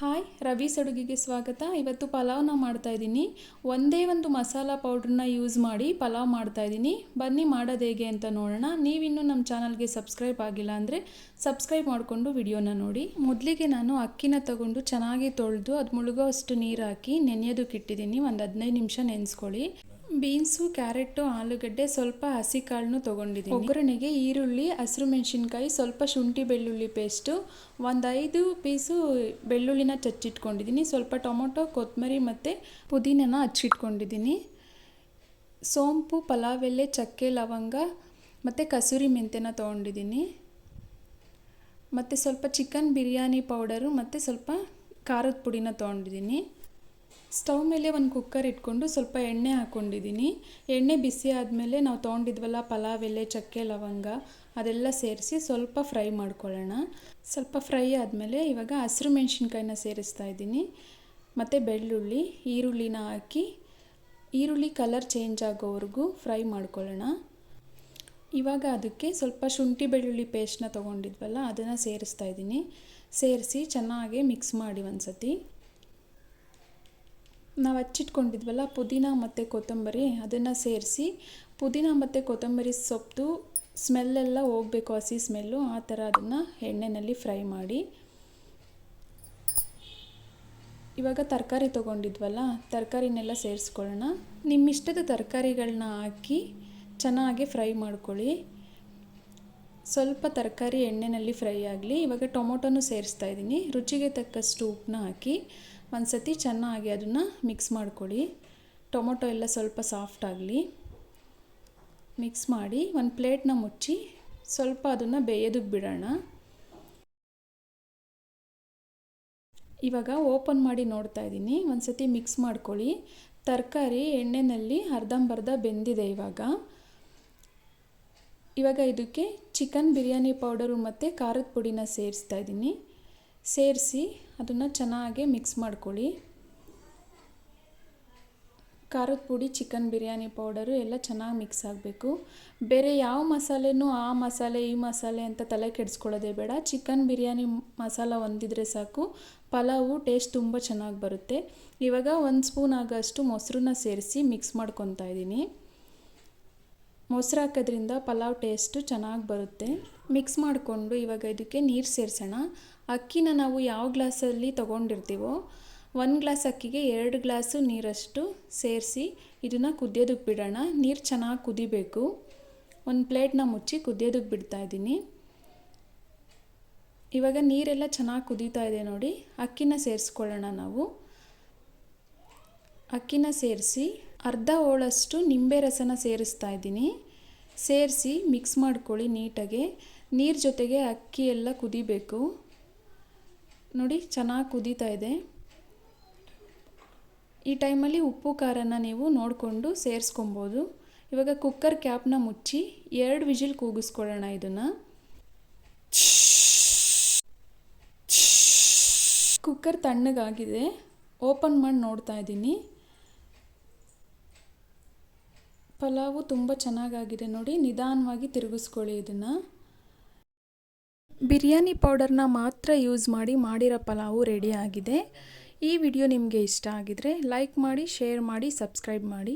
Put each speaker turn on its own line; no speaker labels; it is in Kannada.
ಹಾಯ್ ರವೀಸ್ ಅಡುಗೆಗೆ ಸ್ವಾಗತ. ಇವತ್ತು ಪಲಾವ್ನ ಮಾಡ್ತಾ ಇದ್ದೀನಿ. ಒಂದೇ ಒಂದು ಮಸಾಲ ಪೌಡ್ರನ್ನ ಯೂಸ್ ಮಾಡಿ ಪಲಾವ್ ಮಾಡ್ತಾ ಇದ್ದೀನಿ. ಬನ್ನಿ ಮಾಡೋದು ಹೇಗೆ ಅಂತ ನೋಡೋಣ. ನೀವಿನ್ನೂ ನಮ್ಮ ಚಾನಲ್ಗೆ ಸಬ್ಸ್ಕ್ರೈಬ್ ಆಗಿಲ್ಲ ಅಂದರೆ ಸಬ್ಸ್ಕ್ರೈಬ್ ಮಾಡಿಕೊಂಡು ವಿಡಿಯೋನ ನೋಡಿ. ಮೊದಲಿಗೆ ನಾನು ಅಕ್ಕಿನ ತಗೊಂಡು ಚೆನ್ನಾಗಿ ತೊಳೆದು ಅದು ಮುಳುಗೋ ಅಷ್ಟು ನೀರು ಹಾಕಿ ನೆನೆಯೋದಕ್ಕೆ ಇಟ್ಟಿದ್ದೀನಿ. ಒಂದು ಹದಿನೈದು ನಿಮಿಷ ನೆನೆಸ್ಕೊಳ್ಳಿ. ಬೀನ್ಸು ಕ್ಯಾರೆಟು ಆಲೂಗಡ್ಡೆ ಸ್ವಲ್ಪ ಹಸಿ ಕಾಳನ್ನು ತೊಗೊಂಡಿದ್ದೀನಿ. ಒಗ್ಗರಣೆಗೆ ಈರುಳ್ಳಿ, ಹಸಿರು ಮೆಣಸಿನ್ಕಾಯಿ, ಸ್ವಲ್ಪ ಶುಂಠಿ ಬೆಳ್ಳುಳ್ಳಿ ಪೇಸ್ಟು, ಒಂದು ಐದು ಪೀಸು ಬೆಳ್ಳುಳ್ಳಿನ ಚಚ್ಚಿಟ್ಕೊಂಡಿದ್ದೀನಿ. ಸ್ವಲ್ಪ ಟೊಮೊಟೊ ಕೊತ್ತಂಬರಿ ಮತ್ತು ಪುದೀನನ ಹಚ್ಚಿಟ್ಕೊಂಡಿದ್ದೀನಿ. ಸೋಂಪು ಪಲಾವ್ ಎಲೆ ಚಕ್ಕೆ, ಲವಂಗ ಮತ್ತು ಕಸೂರಿ ಮೆಂತ್ಯನ ತೊಗೊಂಡಿದ್ದೀನಿ. ಮತ್ತು ಸ್ವಲ್ಪ ಚಿಕನ್ ಬಿರಿಯಾನಿ ಪೌಡರು ಮತ್ತು ಸ್ವಲ್ಪ ಖಾರದ ಪುಡಿನ ತೊಗೊಂಡಿದ್ದೀನಿ. ಸ್ಟವ್ ಮೇಲೆ ಒಂದು ಕುಕ್ಕರ್ ಇಟ್ಕೊಂಡು ಸ್ವಲ್ಪ ಎಣ್ಣೆ ಹಾಕ್ಕೊಂಡಿದ್ದೀನಿ. ಎಣ್ಣೆ ಬಿಸಿ ಆದಮೇಲೆ ನಾವು ತೊಗೊಂಡಿದ್ವಲ್ಲ ಪಲಾವ್, ಎಲೆ, ಚಕ್ಕೆ, ಲವಂಗ, ಅದೆಲ್ಲ ಸೇರಿಸಿ ಸ್ವಲ್ಪ ಫ್ರೈ ಮಾಡ್ಕೊಳ್ಳೋಣ. ಸ್ವಲ್ಪ ಫ್ರೈ ಆದಮೇಲೆ ಇವಾಗ ಹಸಿರು ಮೆಣಸಿನ್ಕಾಯಿನ ಸೇರಿಸ್ತಾ ಇದ್ದೀನಿ. ಮತ್ತು ಬೆಳ್ಳುಳ್ಳಿ, ಈರುಳ್ಳಿನ ಹಾಕಿ, ಈರುಳ್ಳಿ ಕಲರ್ ಚೇಂಜ್ ಆಗೋವರೆಗೂ ಫ್ರೈ ಮಾಡ್ಕೊಳ್ಳೋಣ. ಇವಾಗ ಅದಕ್ಕೆ ಸ್ವಲ್ಪ ಶುಂಠಿ ಬೆಳ್ಳುಳ್ಳಿ ಪೇಸ್ಟ್ನ ತೊಗೊಂಡಿದ್ವಲ್ಲ ಅದನ್ನು ಸೇರಿಸ್ತಾ ಇದ್ದೀನಿ. ಸೇರಿಸಿ ಚೆನ್ನಾಗಿ ಮಿಕ್ಸ್ ಮಾಡಿ ಒಂದು ಸತಿ ನಾವು ಹಚ್ಚಿಟ್ಕೊಂಡಿದ್ವಲ್ಲ ಪುದೀನ ಮತ್ತು ಕೊತ್ತಂಬರಿ, ಅದನ್ನು ಸೇರಿಸಿ ಪುದೀನ ಮತ್ತು ಕೊತ್ತಂಬರಿ ಸೊಪ್ಪು ಸ್ಮೆಲ್ಲೆಲ್ಲ ಹೋಗಬೇಕು ಹಸಿ ಸ್ಮೆಲ್ಲು ಆ ಥರ ಅದನ್ನು ಎಣ್ಣೆಯಲ್ಲಿ ಫ್ರೈ ಮಾಡಿ. ಇವಾಗ ತರಕಾರಿ ತೊಗೊಂಡಿದ್ವಲ್ಲ, ತರಕಾರಿನೆಲ್ಲ ಸೇರಿಸ್ಕೊಳ್ಳೋಣ. ನಿಮ್ಮಿಷ್ಟದ ತರಕಾರಿಗಳನ್ನ ಹಾಕಿ ಚೆನ್ನಾಗಿ ಫ್ರೈ ಮಾಡ್ಕೊಳ್ಳಿ. ಸ್ವಲ್ಪ ತರಕಾರಿ ಎಣ್ಣೆಯಲ್ಲಿ ಫ್ರೈ ಆಗಲಿ, ಇವಾಗ ಟೊಮೊಟೊನೂ ಸೇರಿಸ್ತಾ ಇದ್ದೀನಿ. ರುಚಿಗೆ ತಕ್ಕಷ್ಟು ಉಪ್ಪನ್ನ ಹಾಕಿ ಒಂದು ಸತಿ ಚೆನ್ನಾಗಿ ಅದನ್ನು ಮಿಕ್ಸ್ ಮಾಡ್ಕೊಳ್ಳಿ. ಟೊಮೊಟೊ ಎಲ್ಲ ಸ್ವಲ್ಪ ಸಾಫ್ಟ್ ಆಗಲಿ. ಮಿಕ್ಸ್ ಮಾಡಿ ಒಂದು ಪ್ಲೇಟ್ನ ಮುಚ್ಚಿ ಸ್ವಲ್ಪ ಅದನ್ನು ಬೇಯೋದಕ್ಕೆ ಬಿಡೋಣ. ಇವಾಗ ಓಪನ್ ಮಾಡಿ ನೋಡ್ತಾ ಇದ್ದೀನಿ. ಒಂದು ಸತಿ ಮಿಕ್ಸ್ ಮಾಡ್ಕೊಳ್ಳಿ. ತರಕಾರಿ ಎಣ್ಣೆಯಲ್ಲಿ ಅರ್ಧಂಬರ್ಧ ಬೆಂದಿದೆ ಇವಾಗ. ಇವಾಗ ಇದಕ್ಕೆ ಚಿಕನ್ ಬಿರಿಯಾನಿ ಪೌಡರು ಮತ್ತು ಖಾರದ ಪುಡಿನ ಸೇರಿಸ್ತಾ ಇದ್ದೀನಿ. ಸೇರಿಸಿ ಅದನ್ನು ಚೆನ್ನಾಗಿ ಮಿಕ್ಸ್ ಮಾಡ್ಕೊಳ್ಳಿ. ಖಾರದ ಪುಡಿ ಚಿಕನ್ ಬಿರಿಯಾನಿ ಪೌಡರು ಎಲ್ಲ ಚೆನ್ನಾಗಿ ಮಿಕ್ಸ್ ಆಗಬೇಕು. ಬೇರೆ ಯಾವ ಮಸಾಲೆನೂ ಆ ಮಸಾಲೆ, ಈ ಮಸಾಲೆ ಅಂತ ತಲೆ ಕೆಡಿಸ್ಕೊಳ್ಳೋದೇ ಬೇಡ. ಚಿಕನ್ ಬಿರಿಯಾನಿ ಮಸಾಲ ಹೊಂದಿದ್ರೆ ಸಾಕು. ಪಲಾವು ಟೇಸ್ಟ್ ತುಂಬ ಚೆನ್ನಾಗಿ ಬರುತ್ತೆ. ಇವಾಗ ಒಂದು ಸ್ಪೂನ್ ಆಗೋಷ್ಟು ಮೊಸರನ್ನ ಸೇರಿಸಿ ಮಿಕ್ಸ್ ಮಾಡ್ಕೊತಾ ಇದ್ದೀನಿ. ಮೊಸರು ಹಾಕೋದ್ರಿಂದ ಪಲಾವ್ ಟೇಸ್ಟು ಚೆನ್ನಾಗಿ ಬರುತ್ತೆ. ಮಿಕ್ಸ್ ಮಾಡಿಕೊಂಡು ಇವಾಗ ಇದಕ್ಕೆ ನೀರು ಸೇರಿಸೋಣ. ಅಕ್ಕಿನ ನಾವು ಯಾವ ಗ್ಲಾಸಲ್ಲಿ ತೊಗೊಂಡಿರ್ತೀವೋ ಒಂದು ಗ್ಲಾಸ್ ಅಕ್ಕಿಗೆ ಎರಡು ಗ್ಲಾಸು ನೀರಷ್ಟು ಸೇರಿಸಿ ಇದನ್ನು ಕುದಿಯೋದಕ್ಕೆ ಬಿಡೋಣ. ನೀರು ಚೆನ್ನಾಗಿ ಕುದಿಬೇಕು. ಒಂದು ಪ್ಲೇಟ್ನ ಮುಚ್ಚಿ ಕುದಿಯೋದಕ್ಕೆ ಬಿಡ್ತಾ ಇದ್ದೀನಿ. ಇವಾಗ ನೀರೆಲ್ಲ ಚೆನ್ನಾಗಿ ಕುದೀತಾ ಇದೆ ನೋಡಿ. ಅಕ್ಕಿನ ಸೇರಿಸ್ಕೊಳ್ಳೋಣ ನಾವು. ಅಕ್ಕಿನ ಸೇರಿಸಿ ಅರ್ಧ ಹೋಳಷ್ಟು ನಿಂಬೆ ರಸನ ಸೇರಿಸ್ತಾ ಇದ್ದೀನಿ. ಸೇರಿಸಿ ಮಿಕ್ಸ್ ಮಾಡ್ಕೊಳ್ಳಿ ನೀಟಾಗಿ. ನೀರು ಜೊತೆಗೆ ಅಕ್ಕಿ ಎಲ್ಲ ಕುದಿಬೇಕು. ನೋಡಿ ಚೆನ್ನಾಗಿ ಕುದೀತಾ ಇದೆ. ಈ ಟೈಮಲ್ಲಿ ಉಪ್ಪು ಖಾರನ ನೀವು ನೋಡಿಕೊಂಡು ಸೇರಿಸ್ಕೊಬೋದು. ಇವಾಗ ಕುಕ್ಕರ್ ಕ್ಯಾಪ್ನ ಮುಚ್ಚಿ ಎರಡು ವಿಜಿಲ್ ಕೂಗಿಸ್ಕೊಳ್ಳೋಣ ಇದನ್ನು. ಕುಕ್ಕರ್ ತಣ್ಣಗಾಗಿದೆ. ಓಪನ್ ಮಾಡಿ ನೋಡ್ತಾ ಇದ್ದೀನಿ. ಪಲಾವು ತುಂಬ ಚೆನ್ನಾಗಾಗಿದೆ ನೋಡಿ, ನಿಧಾನವಾಗಿ ತಿರುಗಿಸ್ಕೊಳ್ಳಿ ಇದನ್ನು. ಬಿರಿಯಾನಿ ಪೌಡರ್ನ ಮಾತ್ರ ಯೂಸ್ ಮಾಡಿ ಮಾಡಿರೋ ಪಲಾವು ರೆಡಿ ಆಗಿದೆ. ಈ ವಿಡಿಯೋ ನಿಮಗೆ ಇಷ್ಟ ಆಗಿದರೆ ಲೈಕ್ ಮಾಡಿ, ಶೇರ್ ಮಾಡಿ, ಸಬ್ಸ್ಕ್ರೈಬ್ ಮಾಡಿ.